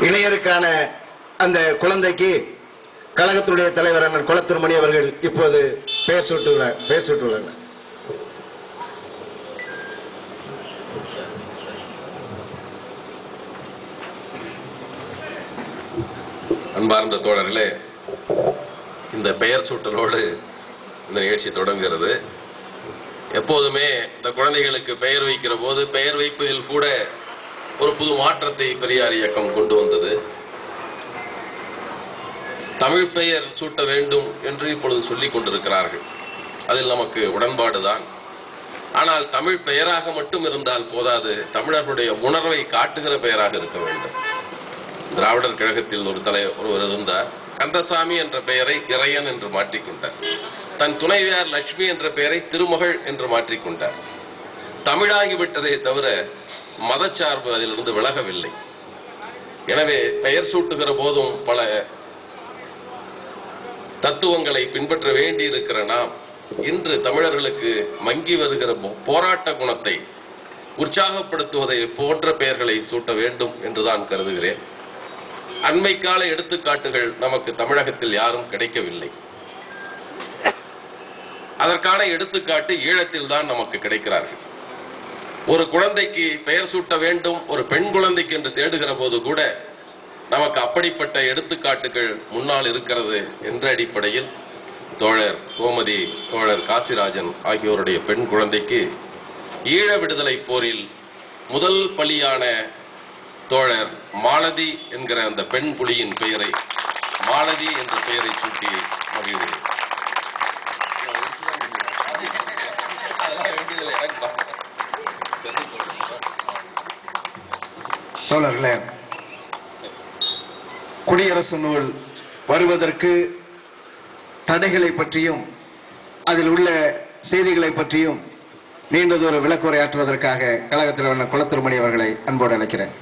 இளைஞருக்கான அந்த குழந்தைக்கு கழகத்துடைய தலைவர் அண்ணன் குளத்திருமணி அவர்கள் இப்போது பெயர் சூட்டுகிறார். அன்பார்ந்த தோழர்களே இந்த பெயர் சூட்டலோடு இந்த நிகழ்ச்சி தொடங்குகிறது. எப்போதுமே இந்த குழந்தைகளுக்கு பெயர் வைக்கிற போது பெயர் வைப்பதில் கூட ஒரு புது மாற்றத்தை பெரியார் இயக்கம் கொண்டு வந்தது. தமிழ் பெயர் சூட்ட வேண்டும் என்று இப்பொழுது சொல்லிக் கொண்டிருக்கிறார்கள். அதில் நமக்கு உடன்பாடுதான் ஆனால் தமிழ் பெயராக மட்டும் இருந்தால் போதாது. தமிழர்களுடைய உணர்வை காட்டுகிற பெயராக இருக்க வேண்டும். திராவிடர் கழகத்தில் ஒரு தலை ஒருவர் இருந்தார். கந்தசாமி என்ற பெயரை இறையன் என்று மாற்றிக்கொண்டார். தன் துணைவியார் லட்சுமி என்ற பெயரை திருமகள் என்று மாற்றிக்கொண்டார். தமிழாகிவிட்டதே தவிர மதச்சார்பு அதிலிருந்து விலகவில்லை. எனவே பெயர் சூட்டுகிற போதும் பல தத்துவங்களை பின்பற்ற வேண்டியிருக்கிற நாம் இன்று தமிழர்களுக்கு மங்கி வருகிற போ- போராட்ட குணத்தை உற்சாகப்படுத்துவதை போன்ற பெயர்களை சூட்ட வேண்டும் என்றுதான் கருதுகிறேன். அண்மைக்கால எடுத்துக்காட்டுகள் நமக்கு தமிழகத்தில் யாரும் கிடைக்கவில்லை. அதற்கான எடுத்துக்காட்டு ஈழத்தில் தான் நமக்கு கிடைக்கிறார்கள். ஒரு குழந்தைக்கு பெயர் சூட்ட வேண்டும் ஒரு பெண் குழந்தைக்கு என்று தேடுகிற போது கூட நமக்கு அப்படிப்பட்ட எடுத்துக்காட்டுகள் முன்னால் இருக்கிறது என்ற அடிப்படையில் தோழர் கோமதி தோழர் காசிராஜன் ஆகியோருடைய பெண் குழந்தைக்கு ஈழ விடுதலை போரில் முதல் பலியான தோழர் மாலதி என்கிற அந்த பெண் புலியின் பெயரை மாலதி என்ற பெயரை சூட்டி சோழர்களே குடியரசு நூல் வருவதற்கு தடைகளை பற்றியும் அதில் உள்ள செய்திகளை பற்றியும் நீண்டதொரு விளக்குரையாற்றுவதற்காக கழகத்தில் உள்ள குளத்திருமணி அவர்களை அன்போடு அழைக்கிறேன்.